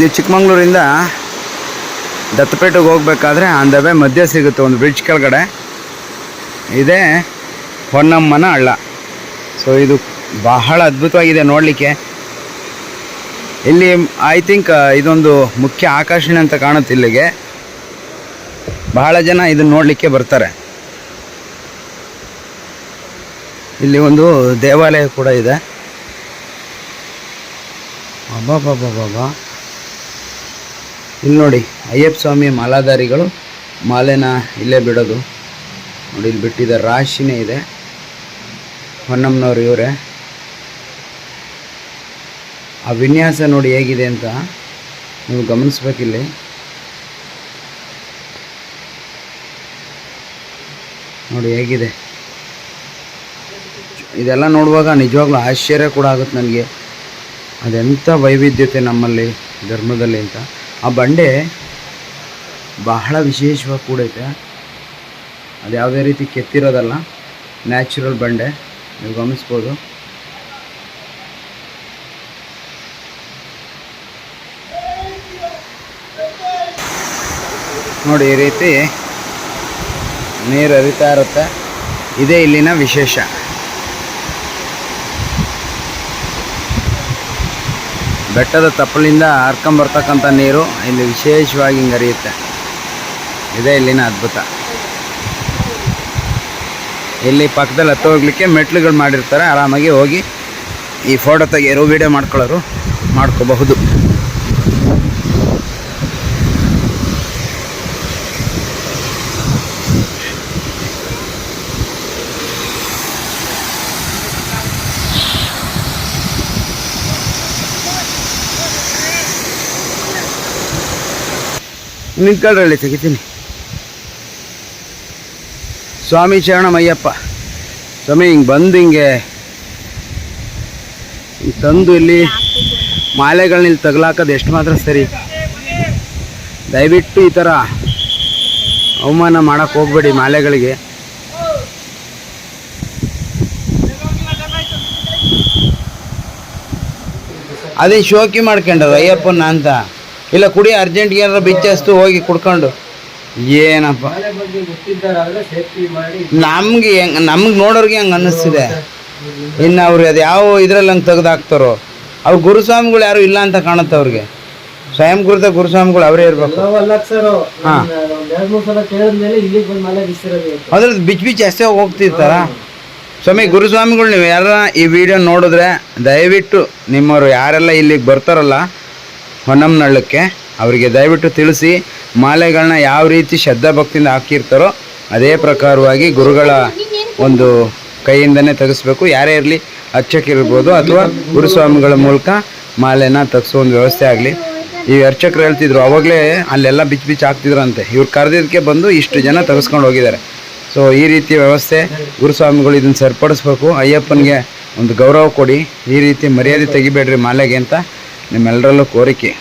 ನೀವು ಚಿಕ್ಕಮಂಗ್ಳೂರಿಂದ ದತ್ತಪೇಟೆಗೆ ಹೋಗ್ಬೇಕಾದ್ರೆ on the way ಮಧ್ಯ ಸಿಗುತ್ತೆ ಒಂದು ಬ್ರಿಡ್ಜ್ ಕೆಳಗಡೆ. ಇದೇ ಹೊನ್ನಮ್ಮನ ಹಳ್ಳ. ಸೊ ಇದು ಬಹಳ ಅದ್ಭುತವಾಗಿದೆ ನೋಡಲಿಕ್ಕೆ. ಇಲ್ಲಿ ಐ ಥಿಂಕ್ ಇದೊಂದು ಮುಖ್ಯ ಆಕರ್ಷಣೆ ಅಂತ ಕಾಣುತ್ತೆ ಇಲ್ಲಿಗೆ. ಬಹಳ ಜನ ಇದನ್ನು ನೋಡಲಿಕ್ಕೆ ಬರ್ತಾರೆ. ಇಲ್ಲಿ ಒಂದು ದೇವಾಲಯ ಕೂಡ ಇದೆ. ಅಬ್ಬಬ್ಬಬ್ಬಬ್ಬಾ ಇಲ್ಲಿ ನೋಡಿ, ಅಯ್ಯಪ್ಪ ಸ್ವಾಮಿ ಮಾಲಾಧಾರಿಗಳು ಮಾಲೆನ ಇಲ್ಲೇ ಬಿಡೋದು. ನೋಡಿ, ಇಲ್ಲಿ ಬಿಟ್ಟಿದ ರಾಶಿನೇ ಇದೆ. ಹೊನ್ನಮ್ಮನವ್ರು ಇವರೇ. ಆ ವಿನ್ಯಾಸ ನೋಡಿ ಹೇಗಿದೆ ಅಂತ ನೀವು ಗಮನಿಸ್ಬೇಕಿಲ್ಲಿ ನೋಡಿ, ಹೇಗಿದೆ. ಇದೆಲ್ಲ ನೋಡುವಾಗ ನಿಜವಾಗ್ಲೂ ಆಶ್ಚರ್ಯ ಕೂಡ ಆಗುತ್ತೆ ನನಗೆ. ಅದೆಂಥ ವೈವಿಧ್ಯತೆ ನಮ್ಮಲ್ಲಿ ಧರ್ಮದಲ್ಲಿ ಅಂತ. ಆ ಬಂಡೆ ಬಹಳ ವಿಶೇಷವಾಗಿ ಕೂಡ ಐತೆ ಅದು ಯಾವುದೇ ರೀತಿ ಕೆತ್ತಿರೋದಲ್ಲ, ನ್ಯಾಚುರಲ್ ಬಂಡೆ, ನೀವು ಗಮನಿಸ್ಬೋದು. ನೋಡಿ, ಈ ರೀತಿ ನೀರು ಹರಿತಾ ಇರುತ್ತೆ. ಇದೇ ಇಲ್ಲಿನ ವಿಶೇಷ. ಬೆಟ್ಟದ ತಪ್ಪಲಿಂದ ಹರ್ಕೊಂಬರ್ತಕ್ಕಂಥ ನೀರು ಇಲ್ಲಿ ವಿಶೇಷವಾಗಿ ಹಿಂಗೆ ಹರಿಯುತ್ತೆ. ಇದೇ ಇಲ್ಲಿನ ಅದ್ಭುತ. ಇಲ್ಲಿ ಪಕ್ಕದಲ್ಲಿ ಹತ್ತು ಹೋಗ್ಲಿಕ್ಕೆ ಮೆಟ್ಲುಗಳು ಮಾಡಿರ್ತಾರೆ. ಆರಾಮಾಗಿ ಹೋಗಿ ಈ ಫೋಟೋ ತೆಗಿಯೋರು ವಿಡಿಯೋ ಮಾಡ್ಕೊಳ್ಳೋರು ಮಾಡ್ಕೋಬಹುದು. ನಿಂತ್ಕೊಳ್ರಿ ತೆಗಿತೀನಿ. ಸ್ವಾಮಿ ಶರಣಮಯ್ಯಪ್ಪ ಸ್ವಾಮಿ, ಹಿಂಗೆ ಬಂದು ಹಿಂಗೆ ತಂದು ಇಲ್ಲಿ ಮಾಲೆಗಳನ್ನ ಇಲ್ಲಿ ತಗಲಾಕೋದು ಎಷ್ಟು ಮಾತ್ರ ಸರಿ. ದಯವಿಟ್ಟು ಈ ಥರ ಅವಮಾನ ಮಾಡೋಕ್ಕೆ ಹೋಗ್ಬೇಡಿ ಮಾಲೆಗಳಿಗೆ. ಅದೇ ಶೋಕಿ ಮಾಡ್ಕೊಂಡರು ಅಯ್ಯಪ್ಪನ ಅಂತ. ಇಲ್ಲ ಕುಡಿ ಅರ್ಜೆಂಟ್ಗೆ ಏನಾರ ಬಿಚ್ಚಸ್ತು ಹೋಗಿ ಕುಡ್ಕೊಂಡು. ಏನಪ್ಪ? ನಮ್ಗೆ ಹೆಂಗ್ ನಮ್ಗೆ ನೋಡೋರ್ಗೆ ಹಂಗೆ ಅನ್ನಿಸ್ತಿದೆ? ಇನ್ನು ಅವ್ರಿಗೆ ಅದು ಯಾವ ಇದ್ರಲ್ಲಿ ಹಂಗೆ ತೆಗ್ದಾಕ್ತಾರೋ ಅವ್ರು ಗುರುಸ್ವಾಮಿಗಳು ಯಾರು ಇಲ್ಲ ಅಂತ ಕಾಣುತ್ತೆ ಅವ್ರಿಗೆ. ಸ್ವಯಂ ಗುರುತ ಗುರುಸ್ವಾಮಿಗಳು ಅವರೇ ಇರ್ಬೇಕು. ಅದ್ರ ಎರಡ್ ಬಿಚ್ ಸಲ ಕೇಳಿದ್ಮೇಲೆ ಇಲ್ಲಿಗೆ ಬಂದ್ ಮನೆ ಬಿಸಿರೋದು ಅದ್ರಲ್ಲಿ ಬಿಚ್ಚ ಬಿಚ್ಚ ಅಷ್ಟೇ ಹೋಗ್ತಿರ್ತಾರ? ಸ್ವಾಮಿ ಗುರುಸ್ವಾಮಿಗಳು ನೀವು ಯಾರ ಈ ವಿಡಿಯೋ ನೋಡಿದ್ರೆ ದಯವಿಟ್ಟು ನಿಮ್ಮವರು ಯಾರೆಲ್ಲ ಇಲ್ಲಿಗೆ ಬರ್ತಾರಲ್ಲ ಹೊನ್ನಮ್ಮನಳ್ಳಕ್ಕೆ ಅವರಿಗೆ ದಯವಿಟ್ಟು ತಿಳಿಸಿ ಮಾಲೆಗಳನ್ನ ಯಾವ ರೀತಿ ಶ್ರದ್ಧಾ ಭಕ್ತಿಯಿಂದ ಹಾಕಿರ್ತಾರೋ ಅದೇ ಪ್ರಕಾರವಾಗಿ ಗುರುಗಳ ಒಂದು ಕೈಯಿಂದನೇ ತೆಗೆಸ್ಬೇಕು. ಯಾರೇ ಇರಲಿ ಅರ್ಚಕರಿರ್ಬೋದು ಅಥವಾ ಗುರುಸ್ವಾಮಿಗಳ ಮೂಲಕ ಮಾಲೆನ ತೆಗೆಸೋ ಒಂದು ವ್ಯವಸ್ಥೆ ಆಗಲಿ. ಈ ಅರ್ಚಕರು ಹೇಳ್ತಿದ್ರು, ಅವಾಗಲೇ ಅಲ್ಲೆಲ್ಲ ಬಿಚ್ಚು ಬಿಚ್ಚು ಹಾಕ್ತಿದ್ರಂತೆ. ಇವ್ರು ಕರೆದಿದ್ದಕ್ಕೆ ಬಂದು ಇಷ್ಟು ಜನ ತೆಗೆಸ್ಕೊಂಡು ಹೋಗಿದ್ದಾರೆ. ಸೊ ಈ ರೀತಿ ವ್ಯವಸ್ಥೆ ಗುರುಸ್ವಾಮಿಗಳು ಇದನ್ನು ಸರಿಪಡಿಸ್ಬೇಕು. ಅಯ್ಯಪ್ಪನಿಗೆ ಒಂದು ಗೌರವ ಕೊಡಿ. ಈ ರೀತಿ ಮರ್ಯಾದೆ ತೆಗಿಬೇಡ್ರಿ ಮಾಲೆಗೆ ಅಂತ ನಿಮ್ಮೆಲ್ಲರಲ್ಲೂ ಕೋರಿಕೆ